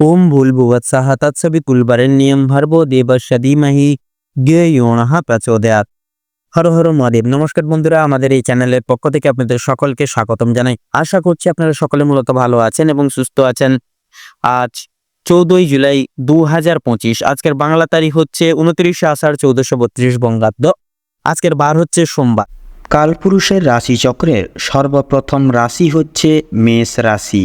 ओम भूलभुवत्सः तत्सवितुल्बरेण्यं भर्गो দেবস্য ধীমহি জ্ঞেয়ণঃ প্রচোদয়াৎ হর হর মহাদেব নমস্কার বন্ধুরা আমাদের এই চ্যানেলের পক্ষ থেকে আপনাদের সকলকে স্বাগতম জানাই আশা করছি আপনারা সকলে মূলত ভালো আছেন এবং সুস্থ আছেন আজ চৌদ্দই জুলাই দু হাজার পঁচিশ আজকের বাংলা তারিখ হচ্ছে উনত্রিশে আষাঢ় চৌদ্দশো বত্রিশ বঙ্গাব্দ আজকের বার হচ্ছে সোমবার কালপুরুষের রাশিচক্রের সর্বপ্রথম রাশি হচ্ছে মেষ রাশি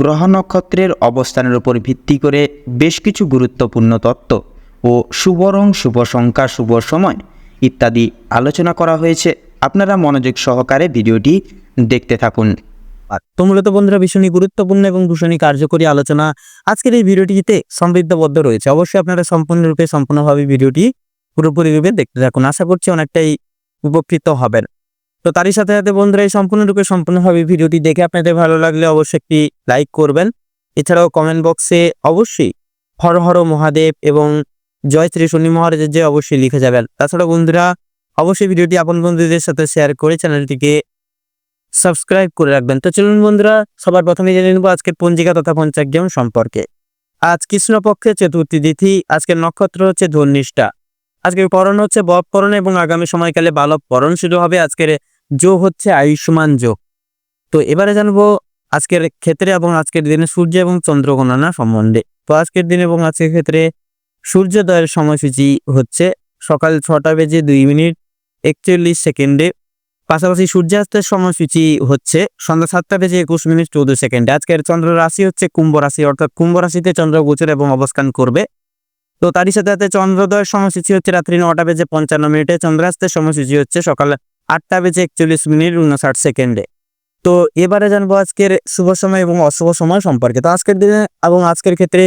গ্রহ নক্ষত্রের অবস্থানের উপর ভিত্তি করে বেশ কিছু গুরুত্বপূর্ণ তত্ত্ব ও শুভ রং শুভ সংখ্যা, শুভ সময় ইত্যাদি আলোচনা করা হয়েছে। আপনারা মনোযোগ সহকারে ভিডিওটি দেখতে থাকুন। তো মূলত বন্ধুরা, ভীষণই গুরুত্বপূর্ণ এবং ভীষণই কার্যকরী আলোচনা আজকের এই ভিডিওটিতে সমৃদ্ধবদ্ধ রয়েছে। অবশ্যই আপনারা সম্পূর্ণরূপে, সম্পূর্ণভাবে ভিডিওটি পুরোপুরিভাবে দেখতে থাকুন। আশা করছি অনেকটাই উপকৃত হবেন। তো তারই সাথে সাথে বন্ধুরা, এই সম্পূর্ণরূপে সম্পূর্ণভাবে ভিডিওটি দেখে আপনাদের ভালো লাগলে অবশ্যই একটি লাইক করবেন। এছাড়াও কমেন্ট বক্সে অবশ্যই হর হর মহাদেব এবং জয় শ্রী শনি মহারাজের যে অবশ্যই লিখে যাবেন। তাছাড়া বন্ধুরা, অবশ্যই ভিডিওটি আপন বন্ধুদের সাথে শেয়ার করে চ্যানেলটিকে সাবস্ক্রাইব করে রাখবেন। তো চলুন বন্ধুরা, সবার প্রথমে জেনে নেব আজকের পঞ্জিকা তথা পঞ্চাগ্রাম সম্পর্কে। আজ কৃষ্ণপক্ষে চতুর্থী তিথি, আজকের নক্ষত্র হচ্ছে ধর্নিষ্ঠা। আজকের পরণ হচ্ছে বপ পরণ এবং আগামী সময়কালে বালক পরণ শুরু হবে। আজকের যোগ হচ্ছে আয়ুষ্মান যোগ তো এবারে জানব আজকের ক্ষেত্রে এবং আজকের দিনে সূর্য এবং চন্দ্র সম্বন্ধে। তো আজকের দিন এবং আজকের ক্ষেত্রে সূর্যোদয়ের সময়সূচি হচ্ছে সকাল ছটা বেজে দুই মিনিট একচল্লিশ সেকেন্ডে। পাশাপাশি সূর্যাস্তের সময়সূচি হচ্ছে সন্ধ্যা সাতটা বেজে একুশ মিনিট চৌদ্দ সেকেন্ডে। আজকের চন্দ্র রাশি হচ্ছে কুম্ভ রাশি, অর্থাৎ কুম্ভ রাশিতে চন্দ্র গোচর এবং অবস্থান করবে। তো তারই সাথে সাথে চন্দ্রোদয়ের সময়সূচি হচ্ছে রাত্রি নটা বেজে পঞ্চান্ন মিনিটে। চন্দ্রাস্তের সময়সূচি হচ্ছে সকাল আটটা বেজে একচল্লিশ মিনিট উনষাট সেকেন্ডে। তো এবারে জানব আজকের শুভ সময় এবং অশুভ সময় সম্পর্কে। তো আজকের দিনে এবং আজকের ক্ষেত্রে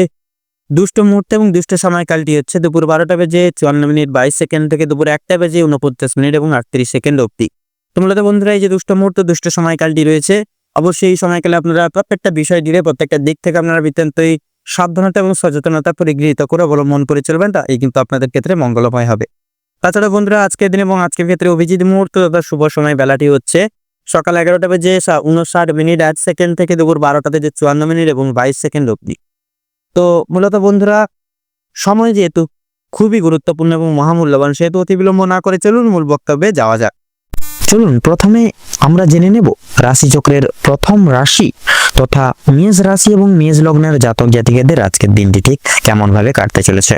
দুষ্ট মুহূর্ত এবং দুষ্ট সময়কালটি হচ্ছে দুপুর বারোটা বেজে চুয়ান্ন মিনিট বাইশ সেকেন্ড থেকে দুপুর একটা বেজে উনপঞ্চাশ মিনিট এবং আটত্রিশ সেকেন্ড অবধি। তো মূলত বন্ধুরা, এই যে দুষ্ট মুহূর্ত, দুষ্ট সময়কালটি রয়েছে, অবশ্যই এই সময়কালে আপনারা প্রত্যেকটা বিষয় দিলে প্রত্যেকটা দিক থেকে আপনারা বিত্তান্তই সাবধানতা এবং সচেতনতা পরিগৃহীত করে অবলম্বন করে চলবেন। তা এই কিন্তু আপনাদের ক্ষেত্রে মঙ্গলময় হবে। তাছাড়া বন্ধুরা, আজকের দিন এবং আজকের ক্ষেত্রে অভিজিৎ মুহূর্ত তথা শুভ সময় বেলাটি হচ্ছে সকাল এগারোটা বেজে উনষাট মিনিট আট সেকেন্ড থেকে দুপুর বারোটা বেজে চুয়ান্ন মিনিট এবং বাইশ সেকেন্ড অবধি। তো মূলত বন্ধুরা, সময় যেহেতু খুবই গুরুত্বপূর্ণ এবং মহামূল্যবান, সেহেতু অতি বিলম্ব না করে চলুন মূল বক্তব্যে যাওয়া যাক। চলুন, প্রথমে আমরা জেনে নেব রাশিচক্রের প্রথম রাশি তথা মেষ রাশি এবং মেষ লগ্নের জাতক জাতিকাদের আজকের দিনটি ঠিক কেমনভাবে কাটতে চলেছে।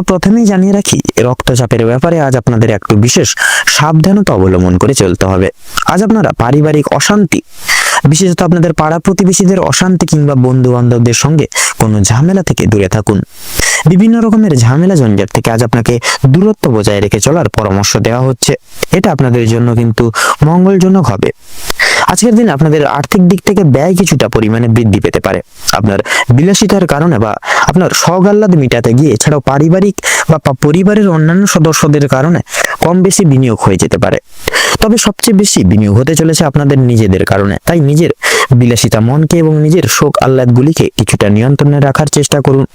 প্রথমেই জানিয়ে রাখি, রক্তচাপের ব্যাপারে আজ আপনাদের একটু বিশেষ সাবধানতা অবলম্বন করে চলতে হবে। আজ আপনারা পারিবারিক অশান্তি, বিশেষত আপনাদের পাড়া প্রতিবেশীদের অশান্তি কিংবা বন্ধু বান্ধবদের সঙ্গে কোনো ঝামেলা থেকে দূরে থাকুন। বিভিন্ন রকমের ঝামেলা জঞ্জাট থেকে আজ আপনাকে দূরত্ব বজায় রেখে চলার পরামর্শ দেওয়া হচ্ছে। এটা আপনাদের জন্য কিন্তু মঙ্গলজনক হবে। আজকের দিন আপনাদের আর্থিক দিক থেকে ব্যয় কিছুটা পরিমাণে বৃদ্ধি পেতে পারে। আপনার বিলাসিতার কারণে বা আপনার সগাল্লাদ মিটাতে গিয়ে, এছাড়াও পারিবারিক বা পরিবারের অন্যান্য সদস্যদের কারণে কম বেশি বিনিয়োগ হয়ে যেতে পারে। তবে সবচেয়ে বেশি বিনিয়োগ হতে চলেছে আপনাদের নিজেদের কারণে। তাই নিজের বিলাসিতা মনকে এবং নিজের শোক আহ্লাদগুলিকে কিছুটা নিয়ন্ত্রণে রাখার চেষ্টা করুন।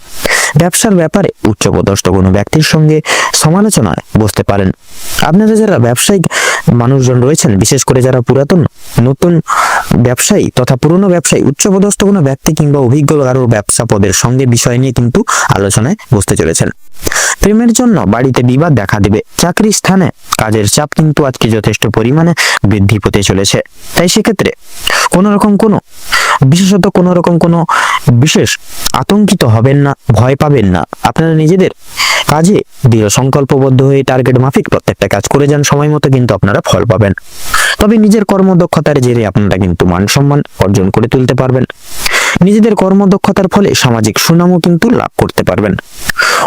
ব্যবসার ব্যাপারে উচ্চপদস্থ কোনো ব্যক্তির সঙ্গে সমালোচনায় বসতে পারেন। আপনারা যারা ব্যবসায়িক মানুষজন রয়েছেন, বিশেষ করে যারা পুরাতন, নতুন ব্যবসায়ী তথা পুরনো ব্যবসায়ী, উচ্চপদস্থ কোনো ব্যক্তি কিংবা অভিজ্ঞ কারোর ব্যবসা পদের সঙ্গে বিষয় নিয়ে কিন্তু আলোচনায় বসতে চলেছেন। প্রেমের জন্য বাড়িতে বিবাদ দেখা দেবে। চাকরি স্থানে কাজের চাপ কিন্তু আজকে যথেষ্ট পরিমাণে বৃদ্ধি পেতে চলেছে। তাই সেক্ষেত্রে কোনো রকম কোনো বিশেষত কোনো রকম কোনো বিশেষ আতঙ্কিত হবেন না, ভয় পাবেন না। আপনারা নিজেদের কাজে দৃঢ় সংকল্পবদ্ধ হয়ে টার্গেট মাফিক প্রত্যেকটা কাজ করে যান, সময় মতো কিন্তু আপনারা ফল পাবেন। তবে নিজের কর্মদক্ষতার জেরে আপনারা কিন্তু মান সম্মান অর্জন করে তুলতে পারবেন। নিজেদের কর্মদক্ষতার ফলে সামাজিক সুনামও কিন্তু লাভ করতে পারবেন।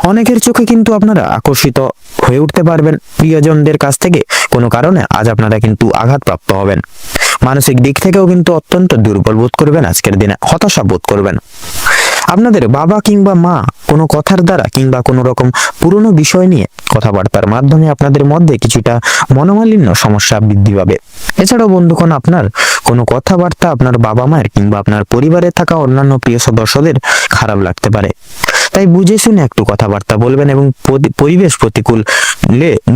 অনেকের চোখে কিন্তু আপনারা আকর্ষিত হয়ে উঠতে পারবেন। প্রিয়জনদের কাছ থেকে কোনো কারণে আজ আপনারা কিন্তু আঘাতপ্রাপ্ত হবেন। মানসিক দিক থেকেও কিন্তু অত্যন্ত দুর্বল বোধ করবেন আজকের দিনে, হতাশা বোধ করবেন। আপনাদের বাবা কিংবা মা কোনো কথার দ্বারা কিংবা কোনো রকম পুরনো বিষয় নিয়ে কথাবার্তার মাধ্যমে আপনাদের মধ্যে কিছুটা মনোমালিন্য সমস্যা বৃদ্ধি পাবে। এছাড়াও বন্ধুগণ, আপনার কোনো কথাবার্তা আপনার বাবা মায়ের কিংবা আপনার পরিবারে থাকা অন্যান্য প্রিয় সদস্যদের খারাপ লাগতে পারে। তাই বুঝে শুনে একটু কথাবার্তা বলবেন এবং পরিবেশ প্রতিকূল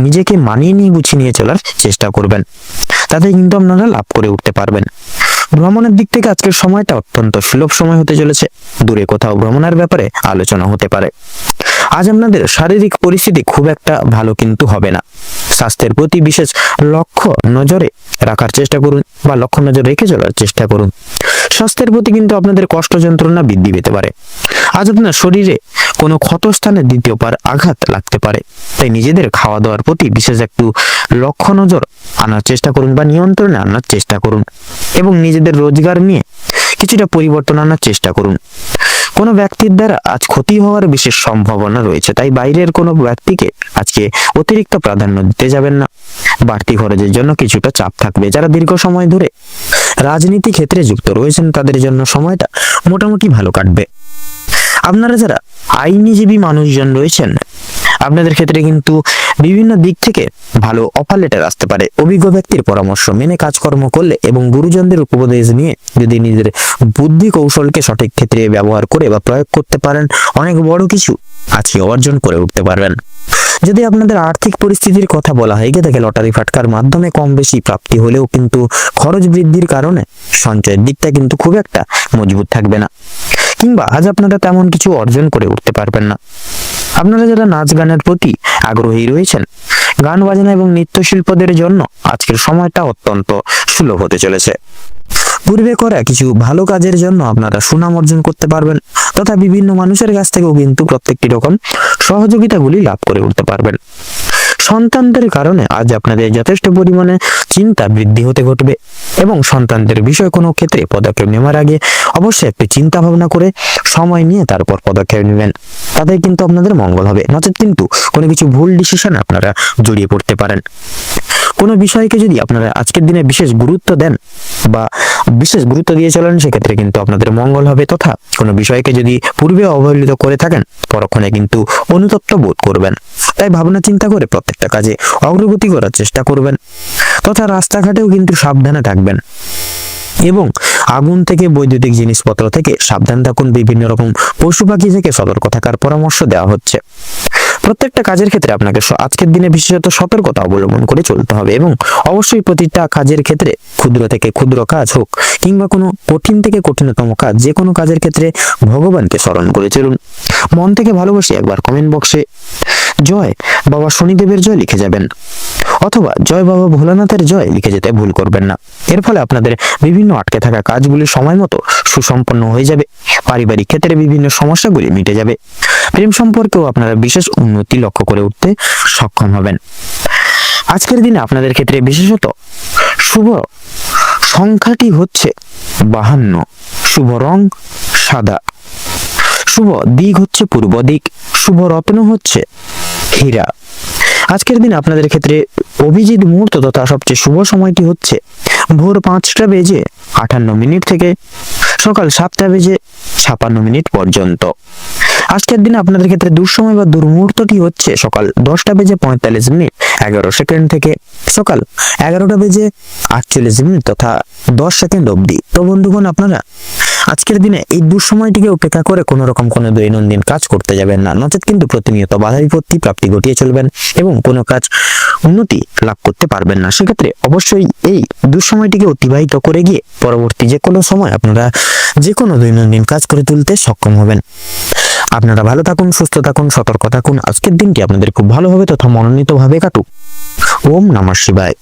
নিজেকে মানিয়ে নিয়ে গুছিয়ে নিয়ে চলার চেষ্টা করবেন। তাতে কিন্তু আপনারা লাভ করে উঠতে পারবেন। ভ্রমণের দিক থেকে আজকের সময়টা অত্যন্ত সুলভ সময় হতে চলেছে। দূরে কোথাও ভ্রমণের ব্যাপারে আলোচনা হতে পারে। আজ আপনাদের শারীরিক পরিস্থিতি খুব একটা ভালো কিন্তু হবে না। স্বাস্থ্যের প্রতি বিশেষ লক্ষ্য নজরে রাখার চেষ্টা করুন বা লক্ষ্য নজর রেখে চলার চেষ্টা করুন। স্বাস্থ্যের প্রতি কিন্তু আপনাদের কষ্ট যন্ত্রণা বৃদ্ধি পেতে পারে। আজ আপনার শরীরে কোনো ক্ষতস্থানে দ্বিতীয়বার আঘাত লাগতে পারে। তাই নিজেদের খাওয়া দাওয়ার প্রতি বিশেষ একটু লক্ষ্য নজর আনার চেষ্টা করুন বা নিয়ন্ত্রণে আনার চেষ্টা করুন এবং নিজেদের রোজগার নিয়ে কিছুটা পরিবর্তন আনার চেষ্টা করুন। কোনো ব্যক্তির দ্বারা আজ ক্ষতি হওয়ার বিশেষ সম্ভাবনা রয়েছে। তাই বাইরের কোনো ব্যক্তিকে আজকে অতিরিক্ত প্রাধান্য দিতে যাবেন না। বাড়তি খরচের জন্য কিছুটা চাপ থাকবে। যারা দীর্ঘ সময় ধরে রাজনীতি ক্ষেত্রে যুক্ত রয়েছেন, তাদের জন্য সময়টা মোটামুটি ভালো কাটবে। আপনারা যারা আইনজীবী মানুষজন রয়েছেন আপনাদের ক্ষেত্রে কিন্তু বিভিন্ন দিক থেকে ভালো অফার লেটার আসতে পারে। অভিজ্ঞ ব্যক্তির পরামর্শ, মেনে কাজকর্ম করলে এবং গুরুজনদের উপদেশ নিয়ে যদি নিজের বুদ্ধি কৌশলকে সঠিক ক্ষেত্রে ব্যবহার করে বা প্রয়োগ করতে পারেন, অনেক বড় কিছু আজকে অর্জন করে উঠতে পারবেন। যদি আপনাদের আর্থিক পরিস্থিতির কথা বলা হয় গিয়ে থাকে লটারি ফাটকার মাধ্যমে কম বেশি প্রাপ্তি হলেও কিন্তু খরচ বৃদ্ধির কারণে সঞ্চয়ের দিকটা কিন্তু খুব একটা মজবুত থাকবে না। কিংবা আজ আপনারা তেমন কিছু অর্জন করে উঠতে পারবেন না। আপনারা যারা নাচ গানের প্রতি আগ্রহী রয়েছেন, গান বাজনা এবং নৃত্যশিল্পদের জন্য আজকের সময়টা অত্যন্ত সুলভ হতে চলেছে। পূর্বে করা কিছু ভালো কাজের জন্য আপনারা সুনাম অর্জন করতে পারবেন, তথা বিভিন্ন মানুষের কাছ থেকেও কিন্তু প্রত্যেকটি রকম সহযোগিতাগুলি লাভ করে উঠতে পারবেন। সন্তানদের কারণে আজ আপনাদের যথেষ্ট পরিমাণে চিন্তা বৃদ্ধি হতে ঘটবে। এবং সন্তানদের বিষয় কোনো ক্ষেত্রে পদক্ষেপ নেওয়ার আগে অবশ্যই একটি চিন্তা ভাবনা করে সময় নিয়ে তারপর পদক্ষেপ নেবেন। তাতে কিন্তু আপনাদের মঙ্গল হবে। নচেত কিন্তু কোনো কিছু ভুল ডিসিশন আপনারা জড়িয়ে পড়তে পারেন। কোনো বিষয়কে যদি আপনারা আজকের দিনে বিশেষ গুরুত্ব দেন বা বিশেষ গুরুত্ব দিয়ে চলেন, সেক্ষেত্রে কিন্তু আপনাদের মঙ্গল হবে তথা কোনো বিষয়কে যদি পূর্বে অবহেলিত করে থাকেন, পরক্ষণে কিন্তু অনুতপ্ত বোধ করবেন। তাই ভাবনা চিন্তা করে প্রত্যেকটা কাজে অগ্রগতি করার চেষ্টা করবেন। তথা রাস্তাঘাটেও কিন্তু সাবধানে থাকবেন। এবং আগুন থেকে বৈদ্যুতিক জিনিসপত্র থেকে সাবধান থাকুন, বিভিন্ন রকম পশু পাখি থেকে সতর্ক থাকার পরামর্শ দেওয়া হচ্ছে। প্রত্যেকটা কাজের ক্ষেত্রে আপনাকে আজকের দিনে বিশেষত সতর্কতা অবলম্বন করে চলতে হবে এবং অবশ্যই প্রতিটা কাজের ক্ষেত্রে ক্ষুদ্র থেকে ক্ষুদ্র কাজ হোক কিংবা কোনো কঠিন থেকে কঠিনতম কাজ যে কোনো কাজের ক্ষেত্রে ভগবানকে স্মরণ করে চলুন। মন থেকে ভালোবাসি একবার কমেন্ট বক্সে। জয় বাবা শনিদেবের জয় লিখে যাবেন। অথবা জয় বাবা ভোলানাথের জয় লিখে যেতে ভুল করবেন না। এর ফলে আপনাদের বিভিন্ন আটকে থাকা কাজগুলি সময় মতো সুসম্পন্ন হয়ে যাবে। পারিবারিক ক্ষেত্রে বিভিন্ন সমস্যাগুলি মিটে যাবে। প্রেম সম্পর্কেও আপনারা বিশেষ উন্নতি লক্ষ্য করে উঠতে সক্ষম হবেন। আজকের দিনে আপনাদের ক্ষেত্রে বিশেষত শুভ সংখ্যাটি হচ্ছে বাহান্ন। শুভ রং সাদা। শুভ দিক হচ্ছে পূর্ব দিক। শুভ রত্ন হচ্ছে হীরা আজকের দিন আপনাদের ক্ষেত্রে অভিজিৎ মুহূর্ত তথা সবচেয়ে শুভ সময়টি হচ্ছে ভোর পাঁচটা বেজে আটান্ন মিনিট থেকে সকাল সাতটা বেজে ছাপান্ন মিনিট পর্যন্ত। আজকের দিনে আপনাদের ক্ষেত্রে দুঃসময় বা দুর্মুহূর্তটি হচ্ছে সকাল দশটা বেজে পঁয়তাল্লিশ মিনিট, এগারো সেকেন্ড থেকে সকাল এগারোটা বেজে আটচল্লিশ মিনিট তথা দশ সেকেন্ড অবধি। তো বন্ধুগণ, আপনারা আজকের দিনে এই দুঃসময়টিকে উপেক্ষা করে কোনো রকম কোনো দৈনন্দিন কাজ করতে যাবেন না। নচেত কিন্তু প্রতিনিয়ত বাধা বিপত্তি, প্রাপ্তি ঘটিয়ে চলবেন এবং কোনো কাজ উন্নতি লাভ করতে পারবেন না। সেক্ষেত্রে অবশ্যই এই দুঃসময়টিকে অতিবাহিত করে গিয়ে পরবর্তী যে কোনো সময় আপনারা যে কোনো দৈনন্দিন কাজ করে তুলতে সক্ষম হবেন। আপনারা ভালো থাকুন, সুস্থ থাকুন, সতর্ক থাকুন। আজকের দিনটি আপনাদের খুব ভালোভাবে তথা মনোনীতভাবে কাটুক। ওম নমঃ শিবায়।